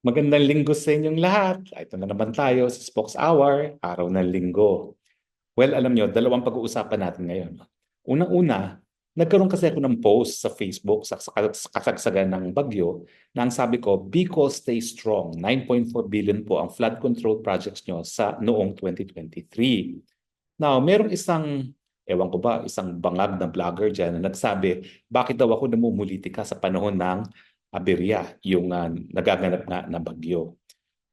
Magandang linggo sa inyong lahat. Ito na naman tayo sa Spokes Hour, araw ng linggo. Well, alam nyo, dalawang pag-uusapan natin ngayon. Unang-una, nagkaroon kasi ako ng post sa Facebook sa sa kasagsagan ng bagyo na ang sabi ko, Bicol stay strong. 9.4 billion po ang flood control projects nyo sa noong 2023. Now, merong isang, ewan ko ba, isang bangag na vlogger dyan na nagsabi, bakit daw ako namumulitika sa panahon ng aberya, yung uh, nagaganap nga na bagyo.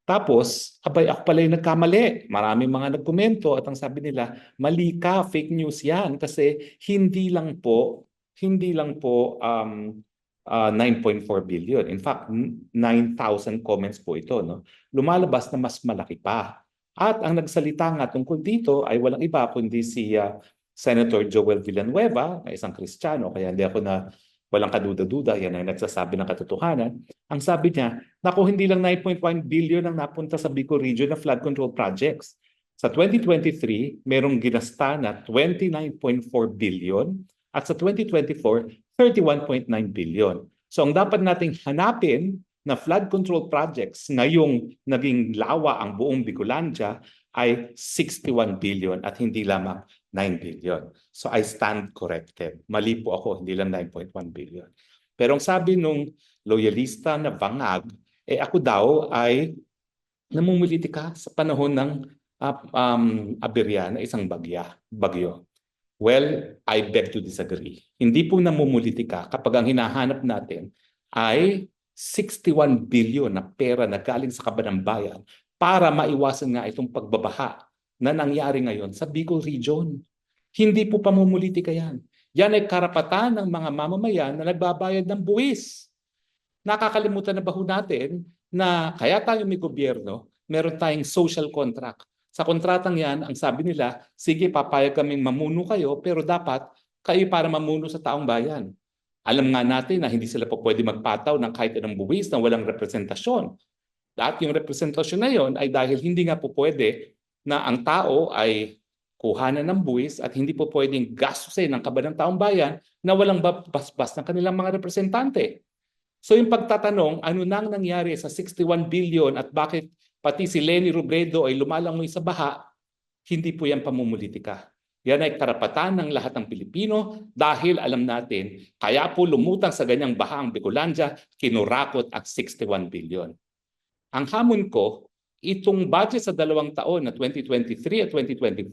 Tapos, abay ako pala yung nagkamali. Maraming mga nagkomento at ang sabi nila, mali ka, fake news yan. Kasi hindi lang po, hindi lang po um, uh, 9.4 billion. In fact, 9,000 comments po ito. No? Lumalabas na mas malaki pa. At ang nagsalita nga tungkol dito ay walang iba kundi si uh, Senator Joel Villanueva, na isang Kristiyano, kaya hindi ako na walang kaduda-duda, yan ay nagsasabi ng katotohanan. Ang sabi niya, naku hindi lang 9.1 billion ang napunta sa Bicol region na flood control projects. Sa 2023, merong ginasta na 29.4 billion at sa 2024, 31.9 billion. So ang dapat nating hanapin na flood control projects ngayong naging lawa ang buong Bicolandia ay 61 billion at hindi lamang 9 billion. So I stand corrected. Mali po ako, hindi lang 9.1 billion. Pero ang sabi nung loyalista na bangag, eh ako daw ay namumuliti ka sa panahon ng uh, um, aberya na isang bagya, bagyo. Well, I beg to disagree. Hindi po namumuliti ka kapag ang hinahanap natin ay 61 billion na pera na galing sa kabanang bayan para maiwasan nga itong pagbabaha na nangyari ngayon sa Bicol Region. Hindi po pamumulitika yan. Yan ay karapatan ng mga mamamayan na nagbabayad ng buwis. Nakakalimutan na ba ho natin na kaya tayo may gobyerno, meron tayong social contract. Sa kontratang yan, ang sabi nila, sige papayag kaming mamuno kayo pero dapat kayo para mamuno sa taong bayan. Alam nga natin na hindi sila po pwede magpataw ng kahit anong buwis na walang representasyon. At yung representasyon na yon ay dahil hindi nga po pwede na ang tao ay kuhanan ng buwis at hindi po pwedeng gastusin ng kaba ng taong bayan na walang basbas ng kanilang mga representante. So yung pagtatanong, ano nang nangyari sa 61 billion at bakit pati si Lenny Robredo ay lumalangoy sa baha, hindi po yan pamumulitika. Yan ay karapatan ng lahat ng Pilipino dahil alam natin, kaya po lumutang sa ganyang baha ang Bicolandia, kinurakot ang 61 billion. Ang hamon ko, itong budget sa dalawang taon na 2023 at 2024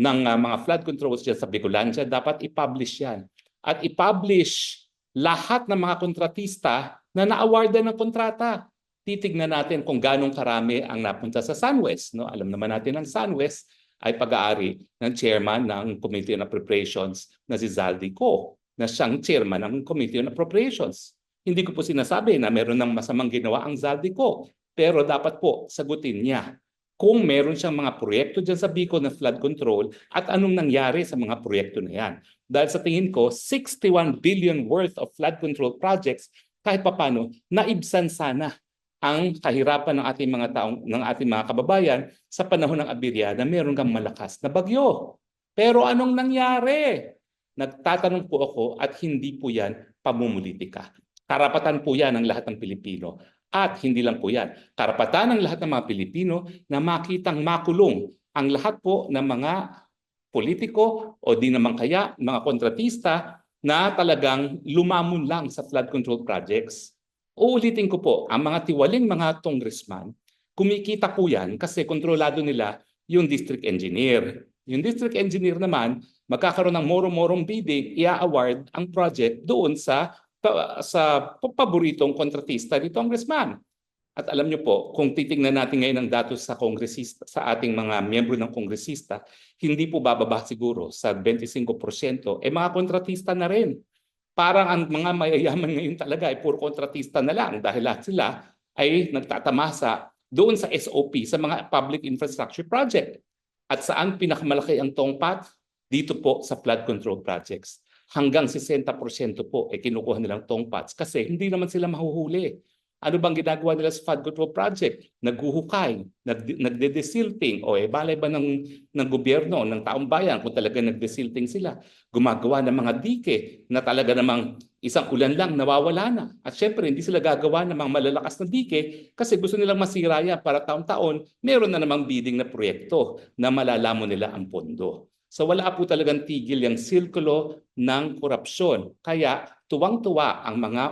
ng uh, mga flood controls dyan sa Bicolandia, dapat i-publish yan. At i-publish lahat ng mga kontratista na na-awardan ng kontrata. Titignan natin kung ganong karami ang napunta sa SunWest. No? Alam naman natin ang SunWest ay pag-aari ng chairman ng Committee on Appropriations na si Zaldi Co na siyang chairman ng Committee on Appropriations. Hindi ko po sinasabi na meron ng masamang ginawa ang Zaldi Co. Pero dapat po sagutin niya kung meron siyang mga proyekto dyan sa Bicol na flood control at anong nangyari sa mga proyekto na yan. Dahil sa tingin ko, 61 billion worth of flood control projects kahit papano naibsan sana ang kahirapan ng ating mga taong ng ating mga kababayan sa panahon ng abirya na meron kang malakas na bagyo. Pero anong nangyari? Nagtatanong po ako at hindi po yan pamumulitika. Karapatan po yan ng lahat ng Pilipino at hindi lang po yan. Karapatan ng lahat ng mga Pilipino na makitang makulong ang lahat po ng mga politiko o di naman kaya mga kontratista na talagang lumamon lang sa flood control projects. Uulitin ko po, ang mga tiwaling mga congressman, kumikita po yan kasi kontrolado nila yung district engineer. Yung district engineer naman, magkakaroon ng moro-morong bidding, i-award ang project doon sa sa paboritong kontratista ni Congressman. At alam niyo po, kung titingnan natin ngayon ang datos sa kongresista, sa ating mga miyembro ng kongresista, hindi po bababa siguro sa 25%. Eh mga kontratista na rin. Parang ang mga mayayaman ngayon talaga ay puro kontratista na lang dahil lahat sila ay nagtatamasa doon sa SOP, sa mga public infrastructure project. At saan pinakamalaki ang tongpat? Dito po sa flood control projects hanggang 60% po eh kinukuha nilang tongpats kasi hindi naman sila mahuhuli. Ano bang ginagawa nila sa flood control project? Naghuhukay, nag, nagde-desilting, o eh, balay ba ng, ng gobyerno, ng taong bayan kung talaga nagdesilting sila? Gumagawa ng mga dike na talaga namang isang ulan lang nawawala na. At syempre, hindi sila gagawa ng mga malalakas na dike kasi gusto nilang masira yan para taon-taon meron na namang bidding na proyekto na malalamon nila ang pondo. So wala po talagang tigil yung sirkulo ng korupsyon. Kaya tuwang-tuwa ang mga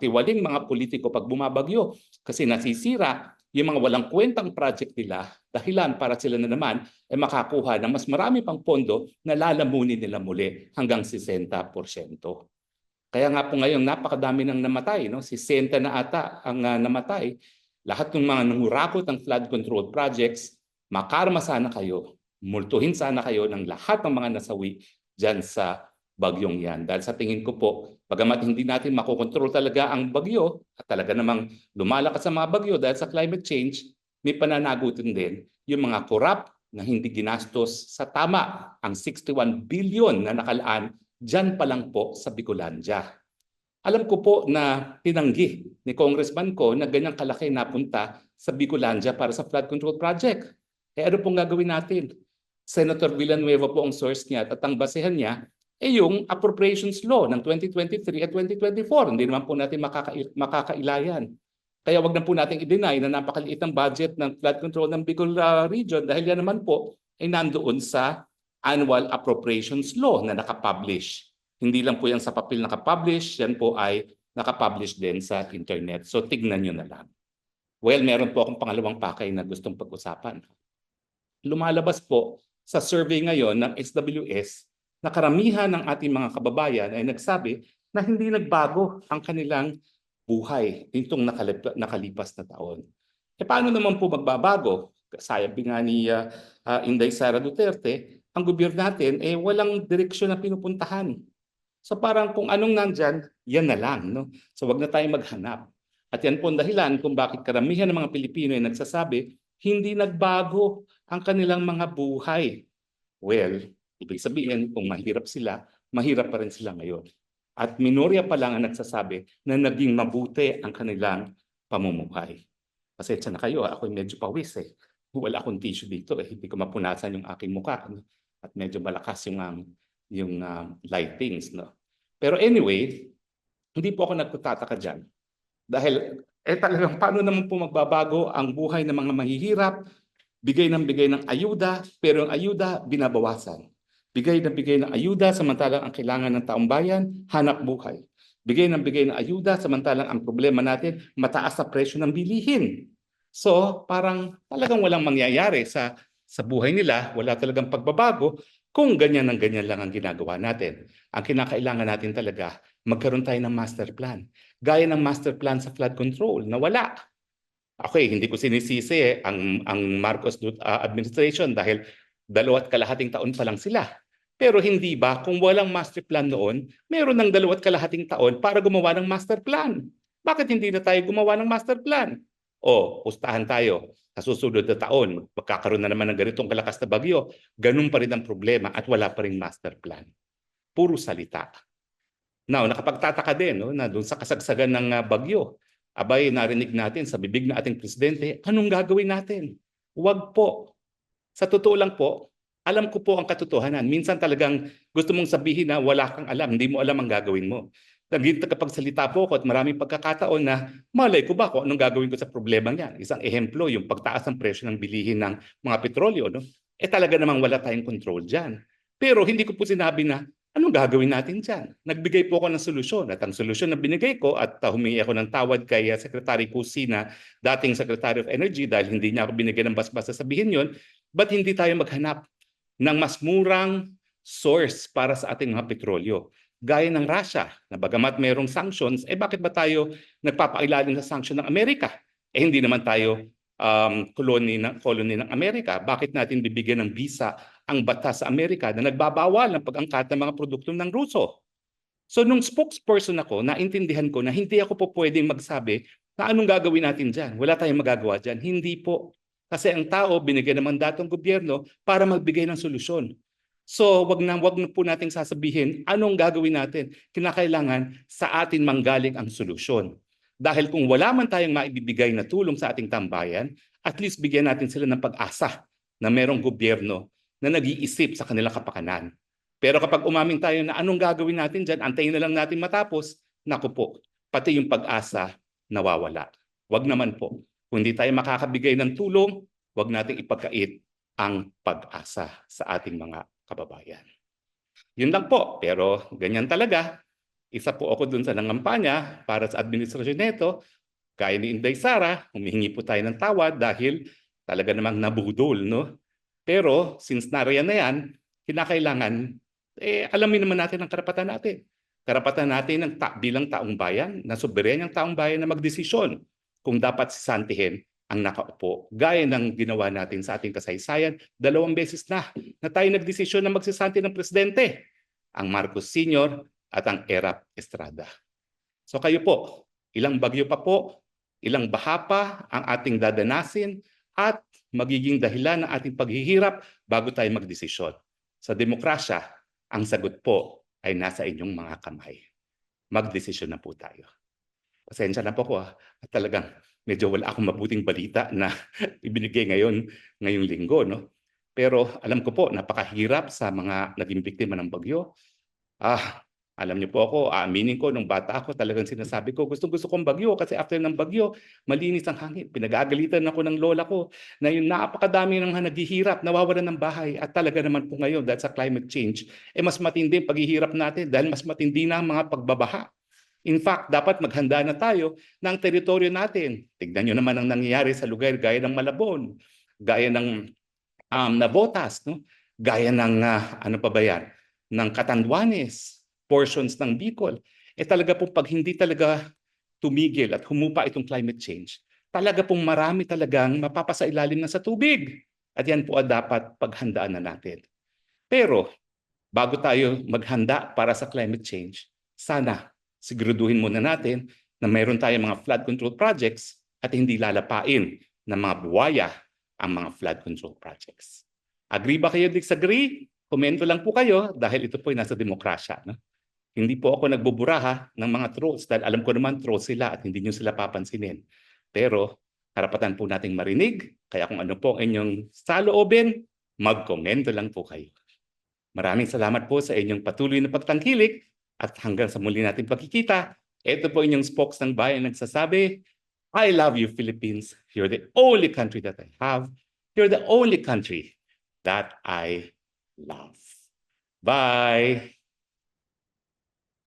tiwaling mga politiko pag bumabagyo kasi nasisira yung mga walang kwentang project nila dahilan para sila na naman ay makakuha ng mas marami pang pondo na lalamunin nila muli hanggang 60%. Kaya nga po ngayon napakadami nang namatay, no? 60 na ata ang ah, namatay. Lahat ng mga nangurakot ng flood control projects, makarma sana kayo, multuhin sana kayo ng lahat ng mga nasawi dyan sa bagyong yan. Dahil sa tingin ko po, bagamat hindi natin makokontrol talaga ang bagyo, at talaga namang lumalakas ang mga bagyo dahil sa climate change, may pananagutin din yung mga korap na hindi ginastos sa tama ang 61 billion na nakalaan dyan pa lang po sa Bicolandia. Alam ko po na tinanggi ni Congressman ko na ganyang kalaki napunta sa Bicolandia para sa flood control project. Eh ano pong gagawin natin? Senator Villanueva po ang source niya at ang basehan niya ay yung appropriations law ng 2023 at 2024. Hindi naman po natin makaka makakailayan. Kaya wag na po natin i-deny na napakaliit ang budget ng flood control ng Bicol uh, region dahil yan naman po ay nandoon sa annual appropriations law na nakapublish. Hindi lang po yan sa papel nakapublish, yan po ay nakapublish din sa internet. So tignan nyo na lang. Well, meron po akong pangalawang pakay na gustong pag-usapan. Lumalabas po sa survey ngayon ng SWS na karamihan ng ating mga kababayan ay nagsabi na hindi nagbago ang kanilang buhay nitong nakalip- nakalipas na taon. E paano naman po magbabago? Sabi nga ni uh, Inday Sara Duterte, ang gobyerno natin eh walang direksyon na pinupuntahan. So parang kung anong nandyan, yan na lang. No? So wag na tayong maghanap. At yan po ang dahilan kung bakit karamihan ng mga Pilipino ay nagsasabi, hindi nagbago ang kanilang mga buhay. Well, ibig sabihin, kung mahirap sila, mahirap pa rin sila ngayon. At minorya pa lang ang nagsasabi na naging mabuti ang kanilang pamumuhay. Pasensya na kayo, ako medyo pawis eh. Wala akong tissue dito eh. Hindi ko mapunasan yung aking mukha. No? At medyo malakas yung, um, yung um, lightings. No? Pero anyway, hindi po ako nagtataka dyan. Dahil eh talagang paano naman po magbabago ang buhay ng mga mahihirap, bigay ng bigay ng ayuda, pero ang ayuda binabawasan. Bigay ng bigay ng ayuda samantalang ang kailangan ng taong bayan, hanap buhay. Bigay ng bigay ng ayuda samantalang ang problema natin, mataas sa presyo ng bilihin. So parang talagang walang mangyayari sa, sa buhay nila, wala talagang pagbabago kung ganyan ng ganyan lang ang ginagawa natin. Ang kinakailangan natin talaga, magkaroon tayo ng master plan. Gaya ng master plan sa flood control na wala. Okay, hindi ko sinisisi eh, ang, ang Marcos uh, administration dahil dalawat kalahating taon pa lang sila. Pero hindi ba kung walang master plan noon, meron ng dalawat kalahating taon para gumawa ng master plan? Bakit hindi na tayo gumawa ng master plan? O, pustahan tayo sa susunod na taon, magkakaroon na naman ng ganitong kalakas na bagyo. Ganun pa rin ang problema at wala pa rin master plan. Puro salita. Now, nakapagtataka din no, na doon sa kasagsagan ng uh, bagyo, abay narinig natin sa bibig na ating presidente, anong gagawin natin? Huwag po. Sa totoo lang po, alam ko po ang katotohanan. Minsan talagang gusto mong sabihin na wala kang alam, hindi mo alam ang gagawin mo. Naging tagapagsalita po ako at maraming pagkakataon na malay ko ba kung anong gagawin ko sa problema niyan. Isang ehemplo, yung pagtaas ng presyo ng bilihin ng mga petrolyo. No? Eh talaga namang wala tayong control dyan. Pero hindi ko po sinabi na anong gagawin natin dyan? Nagbigay po ako ng solusyon at ang solusyon na binigay ko at uh, humingi ako ng tawad kay uh, Secretary Kusina, dating Secretary of Energy dahil hindi niya ako binigyan ng bas-bas sabihin yon, but hindi tayo maghanap ng mas murang source para sa ating mga petrolyo? Gaya ng Russia, na bagamat mayroong sanctions, eh bakit ba tayo nagpapailalim sa sanction ng Amerika? Eh hindi naman tayo um, colony, ng, colony ng Amerika. Bakit natin bibigyan ng visa ang batas sa Amerika na nagbabawal ng pag-angkat ng mga produkto ng Ruso? So nung spokesperson ako, naintindihan ko na hindi ako po pwedeng magsabi na anong gagawin natin dyan. Wala tayong magagawa dyan. Hindi po. Kasi ang tao binigyan ng mandatong gobyerno para magbigay ng solusyon. So wag na wag na po nating sasabihin anong gagawin natin. Kinakailangan sa atin manggaling ang solusyon. Dahil kung wala man tayong maibibigay na tulong sa ating tambayan, at least bigyan natin sila ng pag-asa na merong gobyerno na nag-iisip sa kanilang kapakanan. Pero kapag umaming tayo na anong gagawin natin dyan, antayin na lang natin matapos, naku po, pati yung pag-asa nawawala. Wag naman po. Kung hindi tayo makakabigay ng tulong, wag nating ipagkait ang pag-asa sa ating mga kababayan. Yun lang po, pero ganyan talaga. Isa po ako dun sa nangampanya para sa administrasyon nito. Gaya ni Inday Sara, humihingi po tayo ng tawad dahil talaga namang nabudol, no? Pero since nariyan na yan, kinakailangan, eh, alamin naman natin ang karapatan natin. Karapatan natin ng ta- bilang taong bayan, na soberanyang taong bayan na magdesisyon kung dapat sisantihin ang nakaupo. Gaya ng ginawa natin sa ating kasaysayan, dalawang beses na na tayo nagdesisyon na magsisanti ng presidente, ang Marcos Sr. at ang Erap Estrada. So kayo po, ilang bagyo pa po, ilang baha pa ang ating dadanasin at magiging dahilan ng ating paghihirap bago tayo magdesisyon. Sa demokrasya, ang sagot po ay nasa inyong mga kamay. Magdesisyon na po tayo. Pasensya na po ko ah. At talagang medyo wala akong mabuting balita na ibinigay ngayon, ngayong linggo. No? Pero alam ko po, napakahirap sa mga naging biktima ng bagyo. Ah, alam niyo po ako, aaminin ko, nung bata ako, talagang sinasabi ko, gustong gusto kong bagyo kasi after ng bagyo, malinis ang hangin. Pinag-aagalitan ako ng lola ko na yung napakadami ng naghihirap, nawawalan ng bahay. At talaga naman po ngayon, dahil sa climate change, eh mas matindi ang paghihirap natin dahil mas matindi na ang mga pagbabaha. In fact, dapat maghanda na tayo ng teritoryo natin. Tignan nyo naman ang nangyayari sa lugar gaya ng Malabon, gaya ng um, Navotas, no? gaya ng, ah, ano pa ba yan, ng Catanduanes, portions ng Bicol. Eh talaga pong pag hindi talaga tumigil at humupa itong climate change, talaga pong marami talagang mapapasailalim na sa tubig. At yan po ang dapat paghandaan na natin. Pero bago tayo maghanda para sa climate change, sana siguraduhin muna natin na mayroon tayong mga flood control projects at hindi lalapain ng mga buwaya ang mga flood control projects. Agree ba kayo disagree? Komento lang po kayo dahil ito po ay nasa demokrasya. No? Hindi po ako nagbuburaha ng mga trolls dahil alam ko naman trolls sila at hindi nyo sila papansinin. Pero karapatan po nating marinig, kaya kung ano po ang inyong saloobin, magkomento lang po kayo. Maraming salamat po sa inyong patuloy na pagtangkilik at hanggang sa muli nating pagkikita, ito po inyong spokes ng bayan nagsasabi, I love you Philippines. You're the only country that I have. You're the only country that I love. Bye!